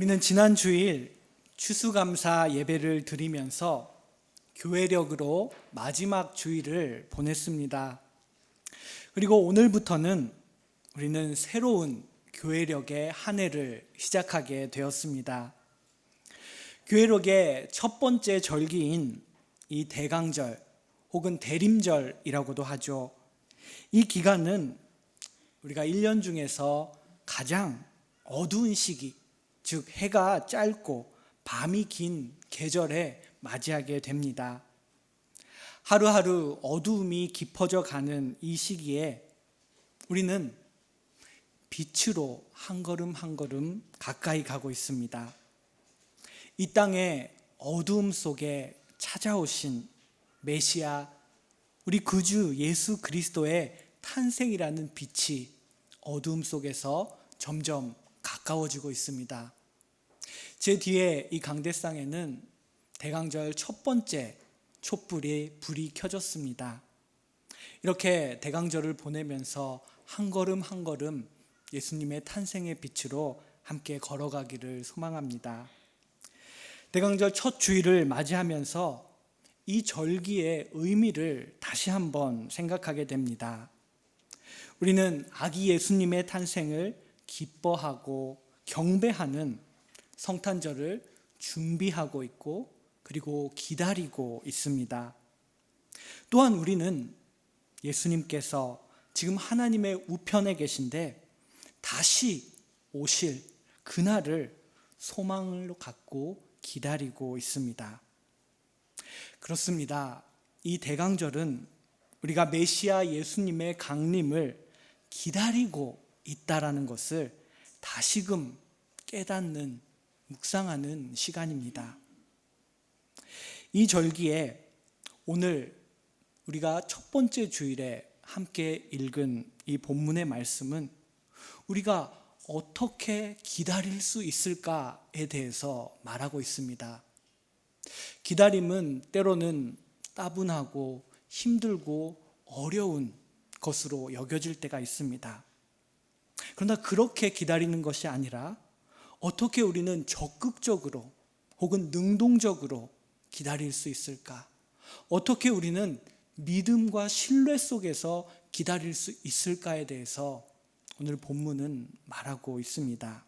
우리는 지난 주일 추수감사 예배를 드리면서 교회력으로 마지막 주일을 보냈습니다. 그리고 오늘부터는 우리는 새로운 교회력의 한 해를 시작하게 되었습니다. 교회력의 첫 번째 절기인 이 대강절 혹은 대림절이라고도 하죠. 이 기간은 우리가 1년 중에서 가장 어두운 시기, 즉 해가 짧고 밤이 긴 계절에 맞이하게 됩니다. 하루하루 어두움이 깊어져 가는 이 시기에 우리는 빛으로 한 걸음 한 걸음 가까이 가고 있습니다. 이 땅의 어두움 속에 찾아오신 메시아 우리 구주 예수 그리스도의 탄생이라는 빛이 어두움 속에서 점점 가까워지고 있습니다. 제 뒤에 이 강대상에는 대강절 첫 번째 촛불이 불이 켜졌습니다. 이렇게 대강절을 보내면서 한 걸음 한 걸음 예수님의 탄생의 빛으로 함께 걸어가기를 소망합니다. 대강절 첫 주일을 맞이하면서 이 절기의 의미를 다시 한번 생각하게 됩니다. 우리는 아기 예수님의 탄생을 기뻐하고 경배하는 성탄절을 준비하고 있고 그리고 기다리고 있습니다. 또한 우리는 예수님께서 지금 하나님의 우편에 계신데 다시 오실 그날을 소망으로 갖고 기다리고 있습니다. 그렇습니다. 이 대강절은 우리가 메시아 예수님의 강림을 기다리고 있다라는 것을 다시금 깨닫는 묵상하는 시간입니다. 이 절기에 오늘 우리가 첫 번째 주일에 함께 읽은 이 본문의 말씀은 우리가 어떻게 기다릴 수 있을까에 대해서 말하고 있습니다. 기다림은 때로는 따분하고 힘들고 어려운 것으로 여겨질 때가 있습니다. 그러나 그렇게 기다리는 것이 아니라 어떻게 우리는 적극적으로 혹은 능동적으로 기다릴 수 있을까? 어떻게 우리는 믿음과 신뢰 속에서 기다릴 수 있을까에 대해서 오늘 본문은 말하고 있습니다.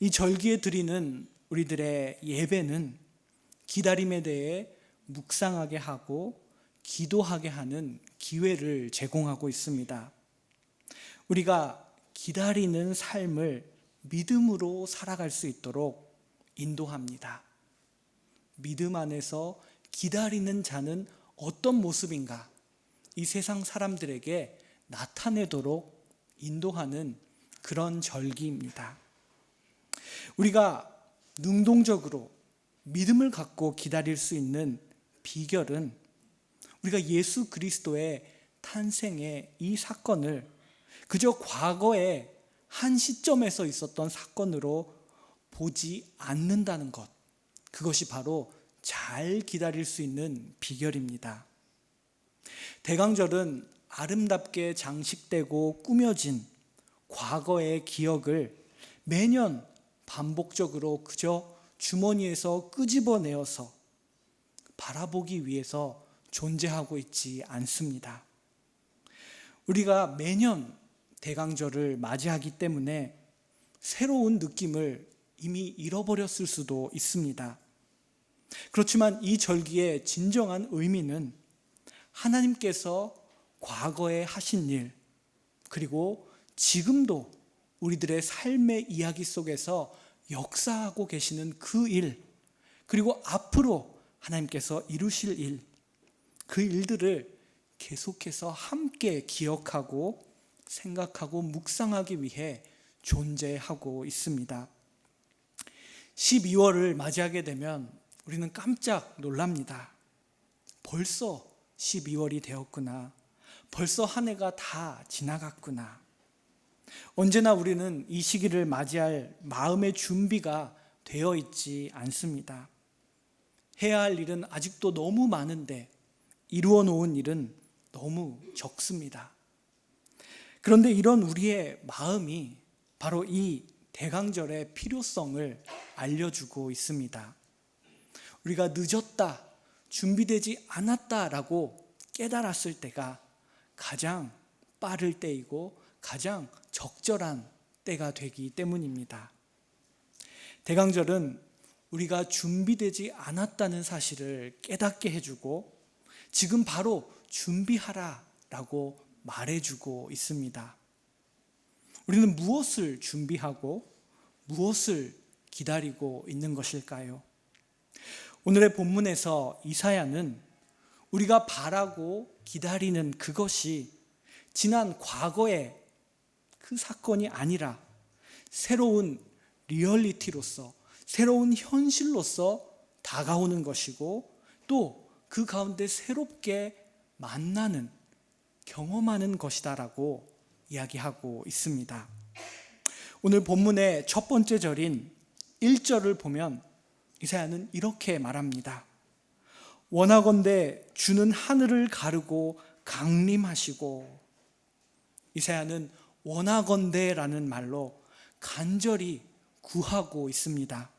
이 절기에 드리는 우리들의 예배는 기다림에 대해 묵상하게 하고 기도하게 하는 기회를 제공하고 있습니다. 우리가 기다리는 삶을 믿음으로 살아갈 수 있도록 인도합니다. 믿음 안에서 기다리는 자는 어떤 모습인가? 이 세상 사람들에게 나타내도록 인도하는 그런 절기입니다. 우리가 능동적으로 믿음을 갖고 기다릴 수 있는 비결은 우리가 예수 그리스도의 탄생의 이 사건을 그저 과거에 한 시점에서 있었던 사건으로 보지 않는다는 것. 그것이 바로 잘 기다릴 수 있는 비결입니다. 대강절은 아름답게 장식되고 꾸며진 과거의 기억을 매년 반복적으로 그저 주머니에서 끄집어내어서 바라보기 위해서 존재하고 있지 않습니다. 우리가 매년 대강절을 맞이하기 때문에 새로운 느낌을 이미 잃어버렸을 수도 있습니다. 그렇지만 이 절기의 진정한 의미는 하나님께서 과거에 하신 일, 그리고 지금도 우리들의 삶의 이야기 속에서 역사하고 계시는 그 일, 그리고 앞으로 하나님께서 이루실 일, 그 일들을 계속해서 함께 기억하고 생각하고 묵상하기 위해 존재하고 있습니다. 12월을 맞이하게 되면 우리는 깜짝 놀랍니다. 벌써 12월이 되었구나. 벌써 한 해가 다 지나갔구나. 언제나 우리는 이 시기를 맞이할 마음의 준비가 되어 있지 않습니다. 해야 할 일은 아직도 너무 많은데 이루어 놓은 일은 너무 적습니다. 그런데 이런 우리의 마음이 바로 이 대강절의 필요성을 알려주고 있습니다. 우리가 늦었다, 준비되지 않았다라고 깨달았을 때가 가장 빠를 때이고 가장 적절한 때가 되기 때문입니다. 대강절은 우리가 준비되지 않았다는 사실을 깨닫게 해주고 지금 바로 준비하라 라고 말해주고 있습니다. 우리는 무엇을 준비하고 무엇을 기다리고 있는 것일까요? 오늘의 본문에서 이사야는 우리가 바라고 기다리는 그것이 지난 과거의 그 사건이 아니라 새로운 리얼리티로서 새로운 현실로서 다가오는 것이고 또 그 가운데 새롭게 만나는 경험하는 것이다라고 이야기하고 있습니다. 오늘 본문의 첫 번째 절인 1절을 보면 이사야는 이렇게 말합니다. 원하건대 주는 하늘을 가르고 강림하시고 이사야는 원하건대라는 말로 간절히 구하고 있습니다.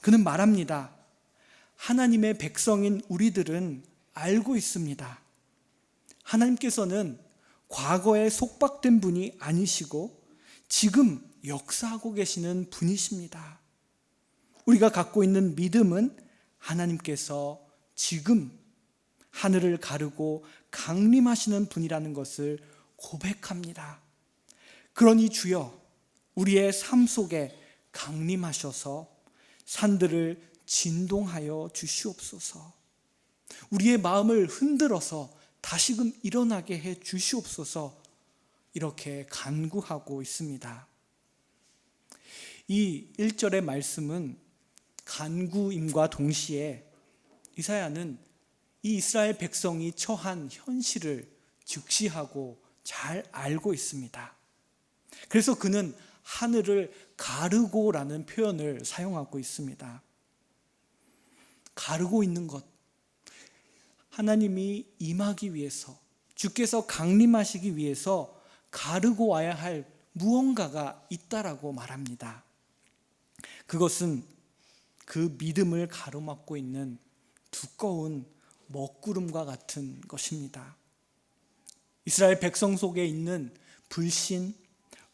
그는 말합니다. 하나님의 백성인 우리들은 알고 있습니다. 하나님께서는 과거에 속박된 분이 아니시고 지금 역사하고 계시는 분이십니다. 우리가 갖고 있는 믿음은 하나님께서 지금 하늘을 가르고 강림하시는 분이라는 것을 고백합니다. 그러니 주여 우리의 삶 속에 강림하셔서 산들을 진동하여 주시옵소서. 우리의 마음을 흔들어서 다시금 일어나게 해 주시옵소서. 이렇게 간구하고 있습니다. 이 1절의 말씀은 간구임과 동시에 이사야는 이 이스라엘 백성이 처한 현실을 즉시하고 잘 알고 있습니다. 그래서 그는 하늘을 가르고라는 표현을 사용하고 있습니다. 가르고 있는 것. 하나님이 임하기 위해서, 주께서 강림하시기 위해서 가르고 와야 할 무언가가 있다라고 말합니다. 그것은 그 믿음을 가로막고 있는 두꺼운 먹구름과 같은 것입니다. 이스라엘 백성 속에 있는 불신,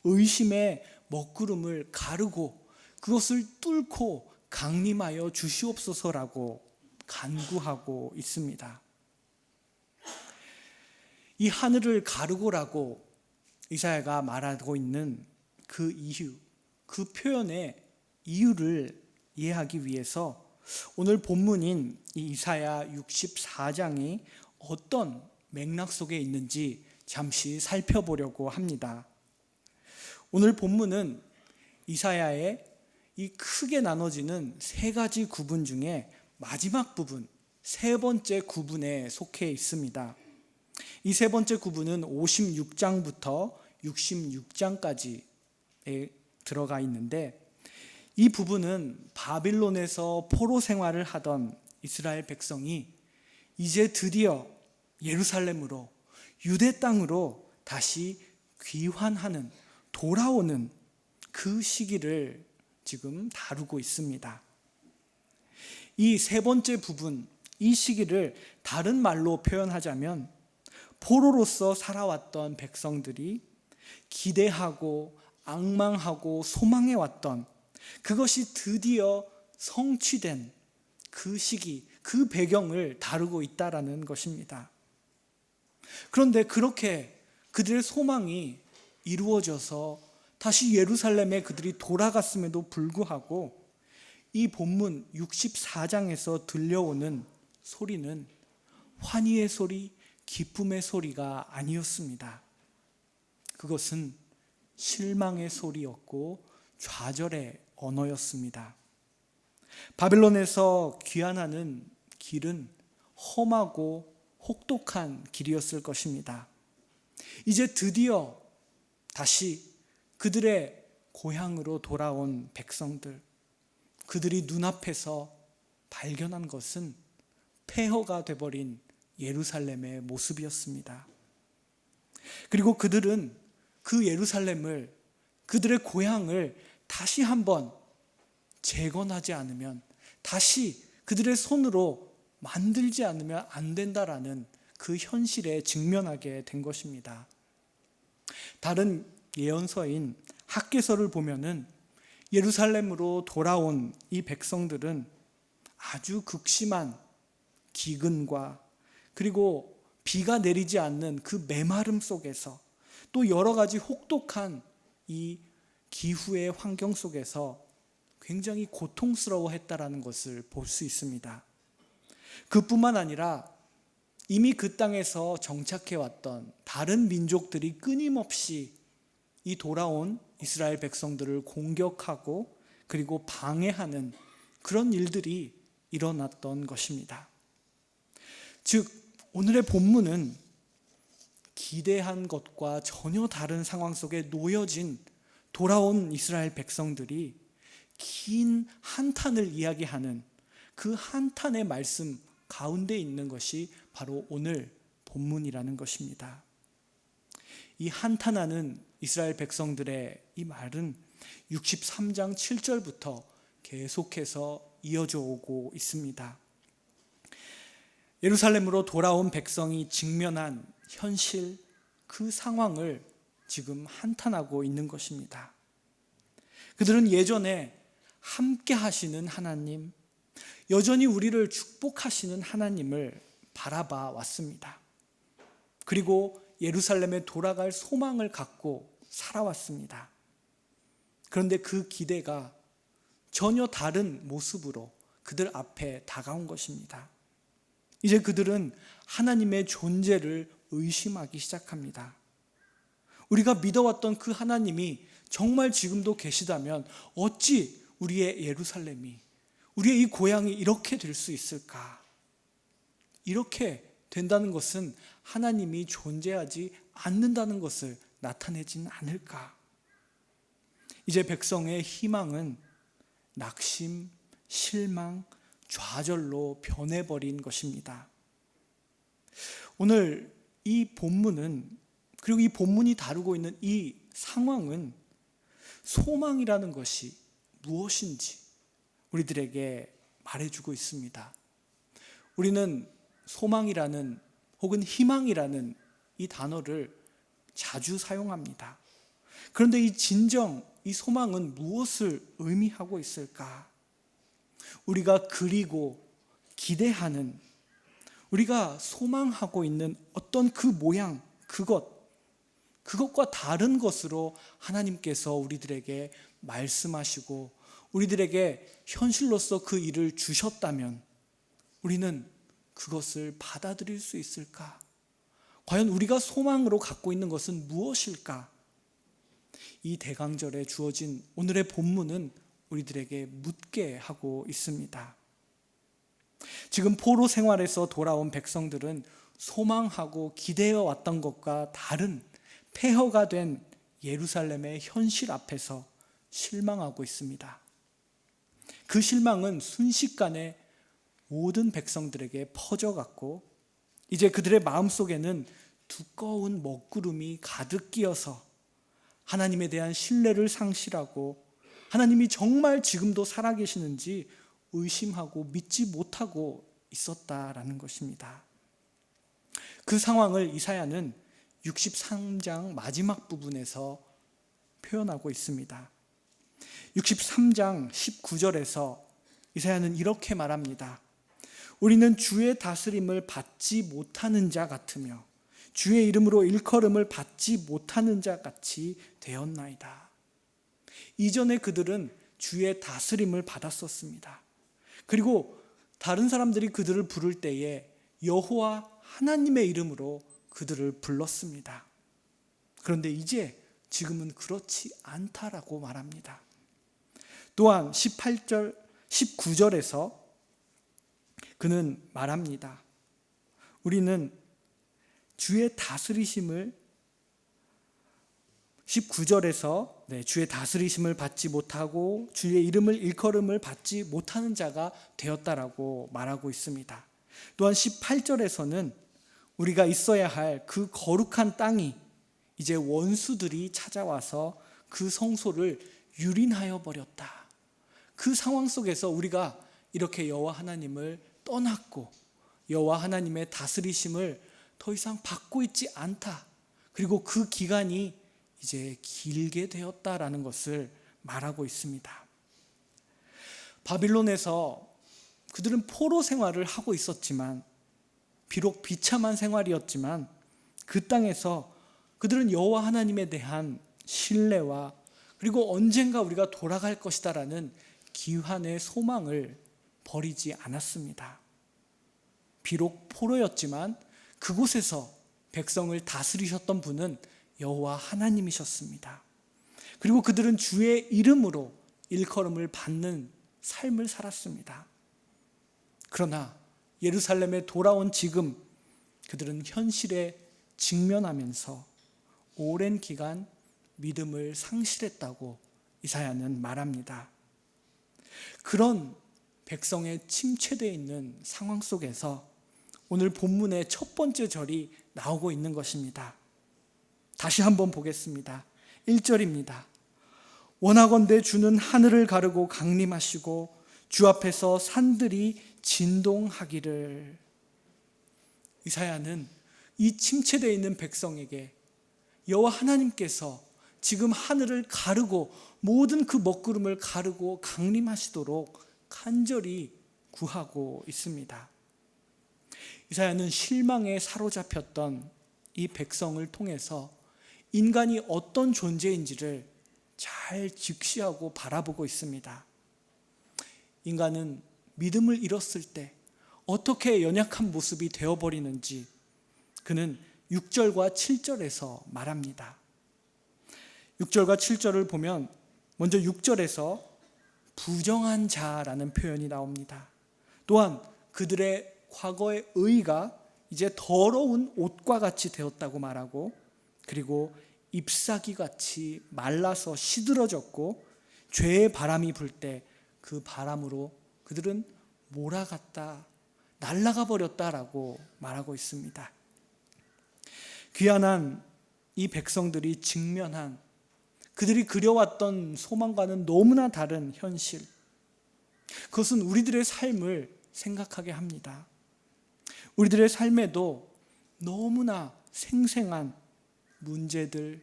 의심의 먹구름을 가르고 그것을 뚫고 강림하여 주시옵소서라고 간구하고 있습니다. 이 하늘을 가르고라고 이사야가 말하고 있는 그 이유, 그 표현의 이유를 이해하기 위해서 오늘 본문인 이사야 64장이 어떤 맥락 속에 있는지 잠시 살펴보려고 합니다. 오늘 본문은 이사야의 이 크게 나눠지는 세 가지 구분 중에 마지막 부분, 세 번째 구분에 속해 있습니다. 이 세 번째 구분은 56장부터 66장까지에 들어가 있는데 이 부분은 바빌론에서 포로 생활을 하던 이스라엘 백성이 이제 드디어 예루살렘으로 유대 땅으로 다시 귀환하는 돌아오는 그 시기를 지금 다루고 있습니다. 이 세 번째 부분, 이 시기를 다른 말로 표현하자면 포로로서 살아왔던 백성들이 기대하고 악망하고 소망해 왔던 그것이 드디어 성취된 그 시기, 그 배경을 다루고 있다라는 것입니다. 그런데 그렇게 그들의 소망이 이루어져서 다시 예루살렘에 그들이 돌아갔음에도 불구하고 이 본문 64장에서 들려오는 소리는 환희의 소리, 기쁨의 소리가 아니었습니다. 그것은 실망의 소리였고 좌절의 언어였습니다. 바벨론에서 귀환하는 길은 험하고 혹독한 길이었을 것입니다. 이제 드디어 다시 그들의 고향으로 돌아온 백성들, 그들이 눈앞에서 발견한 것은 폐허가 돼버린 예루살렘의 모습이었습니다. 그리고 그들은 그 예루살렘을 그들의 고향을 다시 한번 재건하지 않으면 다시 그들의 손으로 만들지 않으면 안 된다라는 그 현실에 직면하게 된 것입니다. 다른 예언서인 학계서를 보면은 예루살렘으로 돌아온 이 백성들은 아주 극심한 기근과 그리고 비가 내리지 않는 그 메마름 속에서 또 여러 가지 혹독한 이 기후의 환경 속에서 굉장히 고통스러워 했다라는 것을 볼 수 있습니다. 그뿐만 아니라 이미 그 땅에서 정착해 왔던 다른 민족들이 끊임없이 이 돌아온 이스라엘 백성들을 공격하고 그리고 방해하는 그런 일들이 일어났던 것입니다. 즉, 오늘의 본문은 기대한 것과 전혀 다른 상황 속에 놓여진 돌아온 이스라엘 백성들이 긴 한탄을 이야기하는 그 한탄의 말씀 가운데 있는 것이 바로 오늘 본문이라는 것입니다. 이 한탄하는 이스라엘 백성들의 이 말은 63장 7절부터 계속해서 이어져 오고 있습니다. 예루살렘으로 돌아온 백성이 직면한 현실, 그 상황을 지금 한탄하고 있는 것입니다. 그들은 예전에 함께 하시는 하나님, 여전히 우리를 축복하시는 하나님을 바라봐 왔습니다. 그리고 예루살렘에 돌아갈 소망을 갖고 살아왔습니다. 그런데 그 기대가 전혀 다른 모습으로 그들 앞에 다가온 것입니다. 이제 그들은 하나님의 존재를 의심하기 시작합니다. 우리가 믿어왔던 그 하나님이 정말 지금도 계시다면 어찌 우리의 예루살렘이, 우리의 이 고향이 이렇게 될 수 있을까? 이렇게 된다는 것은 하나님이 존재하지 않는다는 것을 나타내진 않을까? 이제 백성의 희망은 낙심, 실망, 좌절로 변해버린 것입니다. 오늘 이 본문은 그리고 이 본문이 다루고 있는 이 상황은 소망이라는 것이 무엇인지 우리들에게 말해주고 있습니다. 우리는 소망이라는 혹은 희망이라는 이 단어를 자주 사용합니다. 그런데 이 진정, 이 소망은 무엇을 의미하고 있을까? 우리가 그리고 기대하는, 우리가 소망하고 있는 어떤 그 모양, 그것, 그것과 다른 것으로 하나님께서 우리들에게 말씀하시고 우리들에게 현실로서 그 일을 주셨다면 우리는 그것을 받아들일 수 있을까? 과연 우리가 소망으로 갖고 있는 것은 무엇일까? 이 대강절에 주어진 오늘의 본문은 우리들에게 묻게 하고 있습니다. 지금 포로 생활에서 돌아온 백성들은 소망하고 기대해 왔던 것과 다른 폐허가 된 예루살렘의 현실 앞에서 실망하고 있습니다. 그 실망은 순식간에 모든 백성들에게 퍼져갔고 이제 그들의 마음속에는 두꺼운 먹구름이 가득 끼어서 하나님에 대한 신뢰를 상실하고 하나님이 정말 지금도 살아계시는지 의심하고 믿지 못하고 있었다라는 것입니다. 그 상황을 이사야는 63장 마지막 부분에서 표현하고 있습니다. 63장 19절에서 이사야는 이렇게 말합니다. 우리는 주의 다스림을 받지 못하는 자 같으며 주의 이름으로 일컬음을 받지 못하는 자 같이 되었나이다. 이전에 그들은 주의 다스림을 받았었습니다. 그리고 다른 사람들이 그들을 부를 때에 여호와 하나님의 이름으로 그들을 불렀습니다. 그런데 이제 지금은 그렇지 않다라고 말합니다. 또한 18절, 19절에서 그는 말합니다. 우리는 주의 다스리심을 19절에서 네, 주의 다스리심을 받지 못하고 주의 이름을 일컬음을 받지 못하는 자가 되었다라고 말하고 있습니다. 또한 18절에서는 우리가 있어야 할 그 거룩한 땅이 이제 원수들이 찾아와서 그 성소를 유린하여 버렸다. 그 상황 속에서 우리가 이렇게 여호와 하나님을 떠났고 여호와 하나님의 다스리심을 더 이상 받고 있지 않다. 그리고 그 기간이 이제 길게 되었다라는 것을 말하고 있습니다. 바빌론에서 그들은 포로 생활을 하고 있었지만 비록 비참한 생활이었지만 그 땅에서 그들은 여호와 하나님에 대한 신뢰와 그리고 언젠가 우리가 돌아갈 것이다라는 기환의 소망을 버리지 않았습니다. 비록 포로였지만 그곳에서 백성을 다스리셨던 분은 여호와 하나님이셨습니다. 그리고 그들은 주의 이름으로 일컬음을 받는 삶을 살았습니다. 그러나 예루살렘에 돌아온 지금 그들은 현실에 직면하면서 오랜 기간 믿음을 상실했다고 이사야는 말합니다. 그런 백성의 침체되어 있는 상황 속에서 오늘 본문의 첫 번째 절이 나오고 있는 것입니다. 다시 한번 보겠습니다. 1절입니다. 원하건대 주는 하늘을 가르고 강림하시고 주 앞에서 산들이 진동하기를 이사야는 이 침체되어 있는 백성에게 여호와 하나님께서 지금 하늘을 가르고 모든 그 먹구름을 가르고 강림하시도록 간절히 구하고 있습니다. 이사야는 실망에 사로잡혔던 이 백성을 통해서 인간이 어떤 존재인지를 잘 직시하고 바라보고 있습니다. 인간은 믿음을 잃었을 때 어떻게 연약한 모습이 되어버리는지 그는 6절과 7절에서 말합니다. 6절과 7절을 보면 먼저 6절에서 부정한 자라는 표현이 나옵니다. 또한 그들의 과거의 의가 이제 더러운 옷과 같이 되었다고 말하고 그리고 잎사귀 같이 말라서 시들어졌고 죄의 바람이 불 때 그 바람으로 그들은 몰아갔다 날아가 버렸다라고 말하고 있습니다. 귀한한 이 백성들이 직면한 그들이 그려왔던 소망과는 너무나 다른 현실. 그것은 우리들의 삶을 생각하게 합니다. 우리들의 삶에도 너무나 생생한 문제들,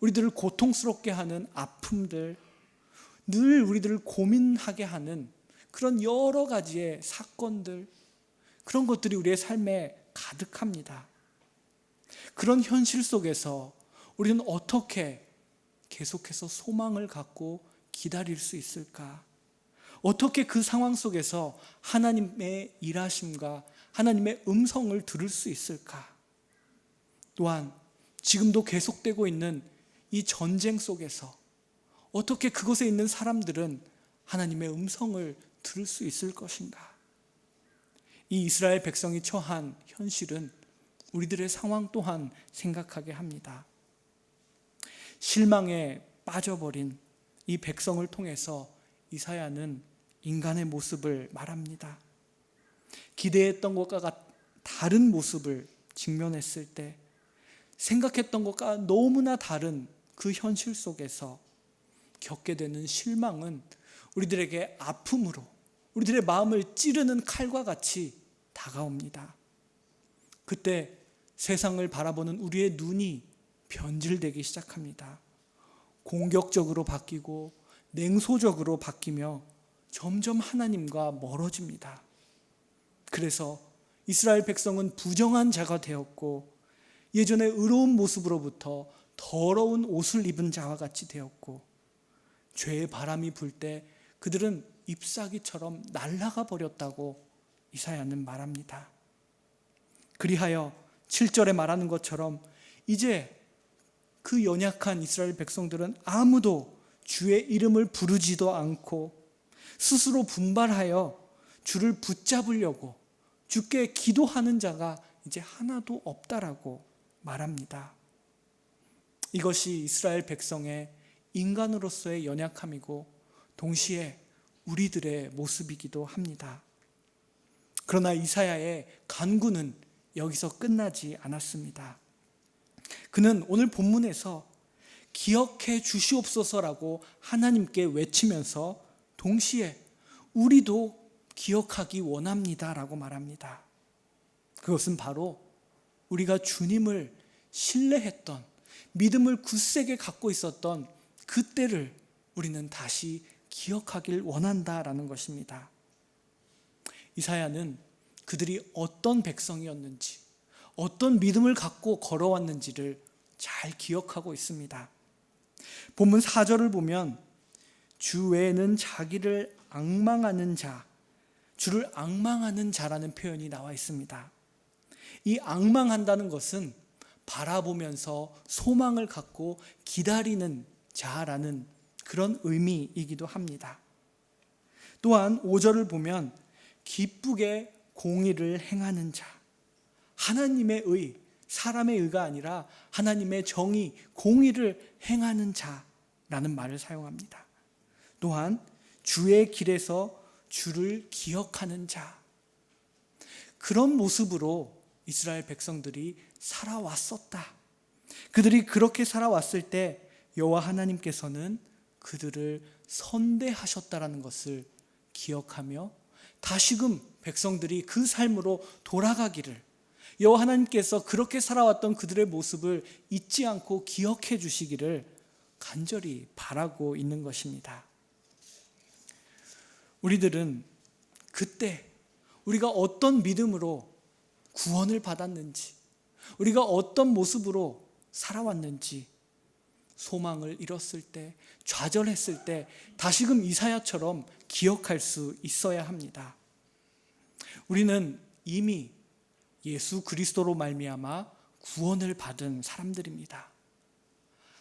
우리들을 고통스럽게 하는 아픔들, 늘 우리들을 고민하게 하는 그런 여러 가지의 사건들, 그런 것들이 우리의 삶에 가득합니다. 그런 현실 속에서 우리는 어떻게 계속해서 소망을 갖고 기다릴 수 있을까? 어떻게 그 상황 속에서 하나님의 일하심과 하나님의 음성을 들을 수 있을까? 또한 지금도 계속되고 있는 이 전쟁 속에서 어떻게 그곳에 있는 사람들은 하나님의 음성을 들을 수 있을 것인가? 이 이스라엘 백성이 처한 현실은 우리들의 상황 또한 생각하게 합니다. 실망에 빠져버린 이 백성을 통해서 이사야는 인간의 모습을 말합니다. 기대했던 것과 다른 모습을 직면했을 때 생각했던 것과 너무나 다른 그 현실 속에서 겪게 되는 실망은 우리들에게 아픔으로 우리들의 마음을 찌르는 칼과 같이 다가옵니다. 그때 세상을 바라보는 우리의 눈이 변질되기 시작합니다. 공격적으로 바뀌고 냉소적으로 바뀌며 점점 하나님과 멀어집니다. 그래서 이스라엘 백성은 부정한 자가 되었고 예전의 의로운 모습으로부터 더러운 옷을 입은 자와 같이 되었고 죄의 바람이 불 때 그들은 잎사귀처럼 날아가 버렸다고 이사야는 말합니다. 그리하여 7절에 말하는 것처럼 이제 그 연약한 이스라엘 백성들은 아무도 주의 이름을 부르지도 않고 스스로 분발하여 주를 붙잡으려고 주께 기도하는 자가 이제 하나도 없다라고 말합니다. 이것이 이스라엘 백성의 인간으로서의 연약함이고 동시에 우리들의 모습이기도 합니다. 그러나 이사야의 간구는 여기서 끝나지 않았습니다. 그는 오늘 본문에서 기억해 주시옵소서라고 하나님께 외치면서 동시에 우리도 기억하기 원합니다라고 말합니다. 그것은 바로 우리가 주님을 신뢰했던 믿음을 굳세게 갖고 있었던 그때를 우리는 다시 기억하길 원한다라는 것입니다. 이사야는 그들이 어떤 백성이었는지, 어떤 믿음을 갖고 걸어왔는지를 잘 기억하고 있습니다. 본문 4절을 보면 주 외에는 자기를 악망하는 자, 주를 악망하는 자라는 표현이 나와 있습니다. 이 악망한다는 것은 바라보면서 소망을 갖고 기다리는 자라는 그런 의미이기도 합니다. 또한 5절을 보면 기쁘게 공의를 행하는 자. 하나님의 의, 사람의 의가 아니라 하나님의 정의, 공의를 행하는 자라는 말을 사용합니다. 또한 주의 길에서 주를 기억하는 자. 그런 모습으로 이스라엘 백성들이 살아왔었다. 그들이 그렇게 살아왔을 때 여호와 하나님께서는 그들을 선대하셨다라는 것을 기억하며 다시금 백성들이 그 삶으로 돌아가기를 여호와 하나님께서 그렇게 살아왔던 그들의 모습을 잊지 않고 기억해 주시기를 간절히 바라고 있는 것입니다. 우리들은 그때 우리가 어떤 믿음으로 구원을 받았는지, 우리가 어떤 모습으로 살아왔는지, 소망을 잃었을 때, 좌절했을 때, 다시금 이사야처럼 기억할 수 있어야 합니다. 우리는 이미 예수 그리스도로 말미암아 구원을 받은 사람들입니다.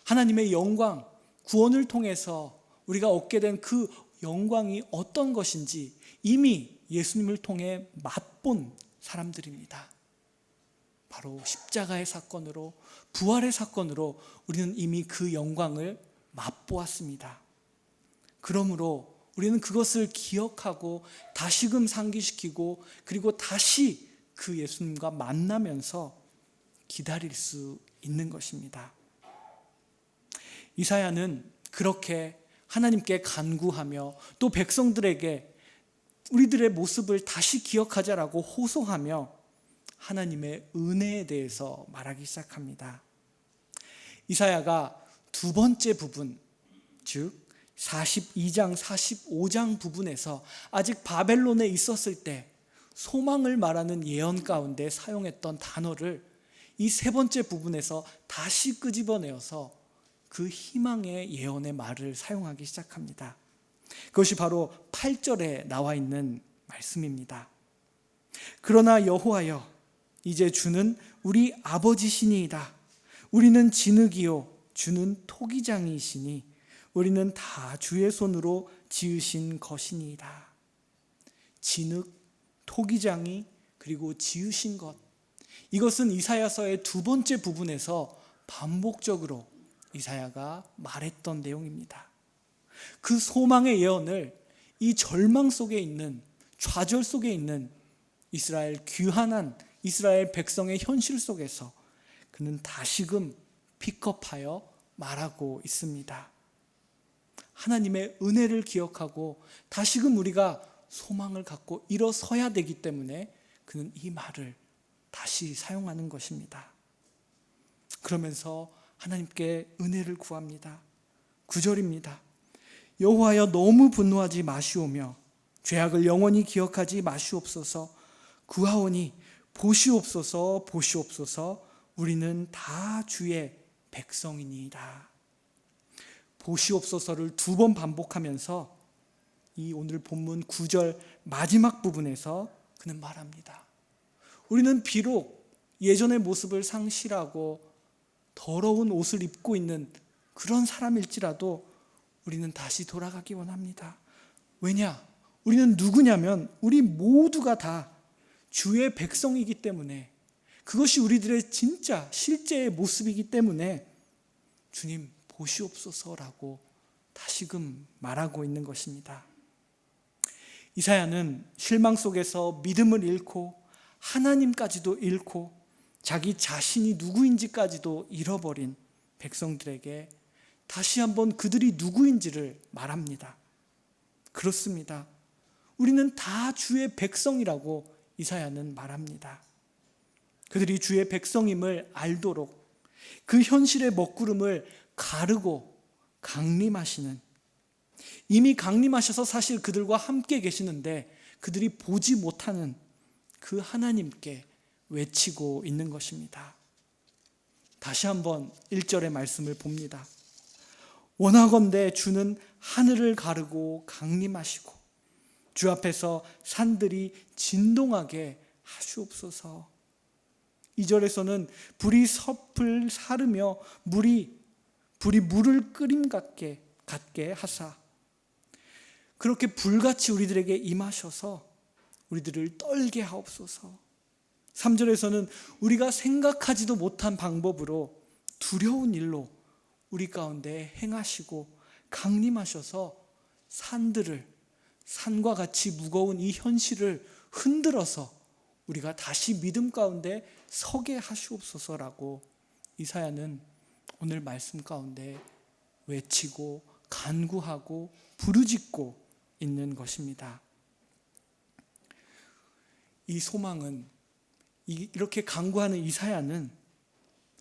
하나님의 영광, 구원을 통해서 우리가 얻게 된 그 영광이 어떤 것인지 이미 예수님을 통해 맛본 사람들입니다. 바로 십자가의 사건으로 부활의 사건으로 우리는 이미 그 영광을 맛보았습니다. 그러므로 우리는 그것을 기억하고 다시금 상기시키고 그리고 다시 그 예수님과 만나면서 기다릴 수 있는 것입니다. 이사야는 그렇게 하나님께 간구하며 또 백성들에게 우리들의 모습을 다시 기억하자라고 호소하며 하나님의 은혜에 대해서 말하기 시작합니다. 이사야가 두 번째 부분, 즉 42장, 45장 부분에서 아직 바벨론에 있었을 때 소망을 말하는 예언 가운데 사용했던 단어를 이 세 번째 부분에서 다시 끄집어내어서 그 희망의 예언의 말을 사용하기 시작합니다. 그것이 바로 8절에 나와 있는 말씀입니다. 그러나 여호와여 이제 주는 우리 아버지시니이다. 우리는 진흙이요 주는 토기장이시니 우리는 다 주의 손으로 지으신 것이니이다. 진흙, 토기장이 그리고 지으신 것. 이것은 이사야서의 두 번째 부분에서 반복적으로 이사야가 말했던 내용입니다. 그 소망의 예언을 이 절망 속에 있는 좌절 속에 있는 이스라엘 귀한한 이스라엘 백성의 현실 속에서 그는 다시금 픽업하여 말하고 있습니다. 하나님의 은혜를 기억하고 다시금 우리가 소망을 갖고 일어서야 되기 때문에 그는 이 말을 다시 사용하는 것입니다. 그러면서 하나님께 은혜를 구합니다. 9절입니다. 여호와여 너무 분노하지 마시오며 죄악을 영원히 기억하지 마시옵소서 구하오니 보시옵소서 보시옵소서 우리는 다 주의 백성이니이다. 보시옵소서를 두 번 반복하면서 이 오늘 본문 9절 마지막 부분에서 그는 말합니다. 우리는 비록 예전의 모습을 상실하고 더러운 옷을 입고 있는 그런 사람일지라도 우리는 다시 돌아가기 원합니다. 왜냐? 우리는 누구냐면 우리 모두가 다 주의 백성이기 때문에 그것이 우리들의 진짜 실제의 모습이기 때문에 주님 보시옵소서라고 다시금 말하고 있는 것입니다. 이사야는 실망 속에서 믿음을 잃고 하나님까지도 잃고 자기 자신이 누구인지까지도 잃어버린 백성들에게 다시 한번 그들이 누구인지를 말합니다. 그렇습니다. 우리는 다 주의 백성이라고 이사야는 말합니다. 그들이 주의 백성임을 알도록 그 현실의 먹구름을 가르고 강림하시는 이미 강림하셔서 사실 그들과 함께 계시는데 그들이 보지 못하는 그 하나님께 외치고 있는 것입니다. 다시 한번 1절의 말씀을 봅니다. 원하건대 주는 하늘을 가르고 강림하시고 주 앞에서 산들이 진동하게 하시옵소서. 2절에서는 불이 섭을 사르며 물이 불이 물을 끓임 같게 같게 하사 그렇게 불같이 우리들에게 임하셔서 우리들을 떨게 하옵소서. 3절에서는 우리가 생각하지도 못한 방법으로 두려운 일로 우리 가운데 행하시고 강림하셔서 산들을 산과 같이 무거운 이 현실을 흔들어서 우리가 다시 믿음 가운데 서게 하시옵소서라고 이사야는 오늘 말씀 가운데 외치고 간구하고 부르짖고 있는 것입니다. 이 소망은 이렇게 간구하는 이사야는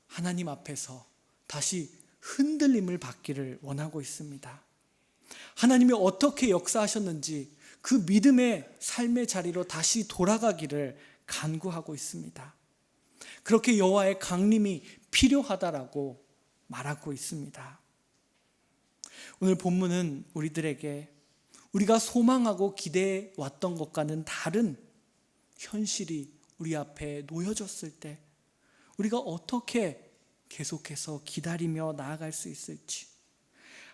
하나님 앞에서 다시 흔들림을 받기를 원하고 있습니다. 하나님이 어떻게 역사하셨는지 그 믿음의 삶의 자리로 다시 돌아가기를 간구하고 있습니다. 그렇게 여호와의 강림이 필요하다라고 말하고 있습니다. 오늘 본문은 우리들에게 우리가 소망하고 기대해 왔던 것과는 다른 현실이 우리 앞에 놓여졌을 때 우리가 어떻게 계속해서 기다리며 나아갈 수 있을지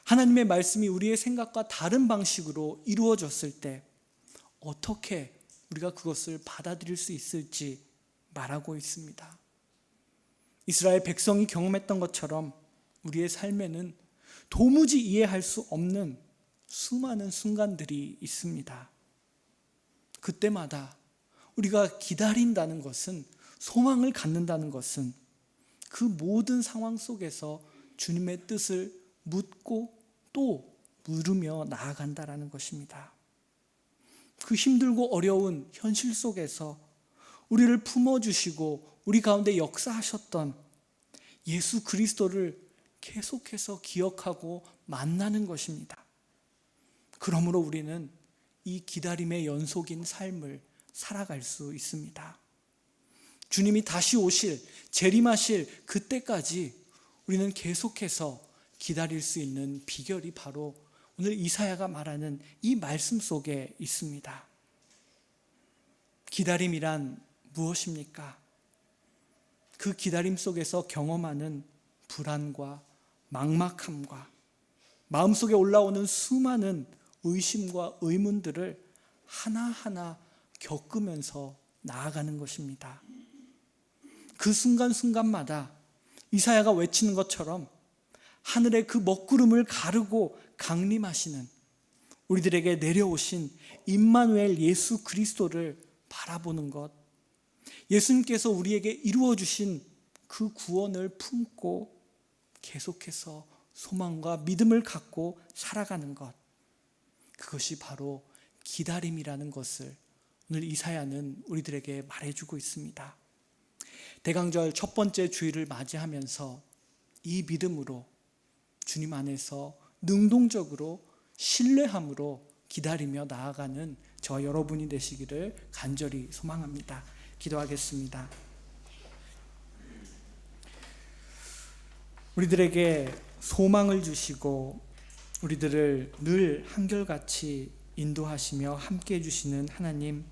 하나님의 말씀이 우리의 생각과 다른 방식으로 이루어졌을 때 어떻게 우리가 그것을 받아들일 수 있을지 말하고 있습니다. 이스라엘 백성이 경험했던 것처럼 우리의 삶에는 도무지 이해할 수 없는 수많은 순간들이 있습니다. 그때마다 우리가 기다린다는 것은 소망을 갖는다는 것은 그 모든 상황 속에서 주님의 뜻을 묻고 또 물으며 나아간다라는 것입니다. 그 힘들고 어려운 현실 속에서 우리를 품어주시고 우리 가운데 역사하셨던 예수 그리스도를 계속해서 기억하고 만나는 것입니다. 그러므로 우리는 이 기다림의 연속인 삶을 살아갈 수 있습니다. 주님이 다시 오실, 재림하실 그때까지 우리는 계속해서 기다릴 수 있는 비결이 바로 오늘 이사야가 말하는 이 말씀 속에 있습니다. 기다림이란 무엇입니까? 그 기다림 속에서 경험하는 불안과 막막함과 마음속에 올라오는 수많은 의심과 의문들을 하나하나 겪으면서 나아가는 것입니다. 그 순간순간마다 이사야가 외치는 것처럼 하늘의 그 먹구름을 가르고 강림하시는 우리들에게 내려오신 임마누엘 예수 그리스도를 바라보는 것. 예수님께서 우리에게 이루어 주신 그 구원을 품고 계속해서 소망과 믿음을 갖고 살아가는 것. 그것이 바로 기다림이라는 것을 오늘 이사야는 우리들에게 말해주고 있습니다. 대강절 첫 번째 주일을 맞이하면서 이 믿음으로 주님 안에서 능동적으로 신뢰함으로 기다리며 나아가는 저 여러분이 되시기를 간절히 소망합니다. 기도하겠습니다. 우리들에게 소망을 주시고 우리들을 늘 한결같이 인도하시며 함께 해주시는 하나님,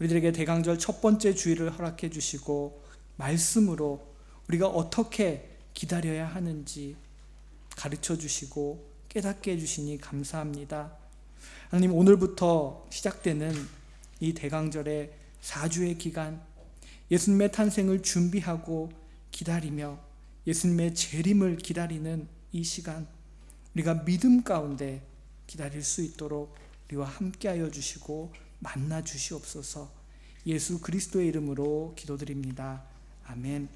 우리들에게 대강절 첫 번째 주일을 허락해 주시고 말씀으로 우리가 어떻게 기다려야 하는지 가르쳐 주시고 깨닫게 해주시니 감사합니다. 하나님 오늘부터 시작되는 이 대강절의 4주의 기간 예수님의 탄생을 준비하고 기다리며 예수님의 재림을 기다리는 이 시간 우리가 믿음 가운데 기다릴 수 있도록 우리와 함께하여 주시고 만나 주시옵소서 예수 그리스도의 이름으로 기도드립니다. 아멘.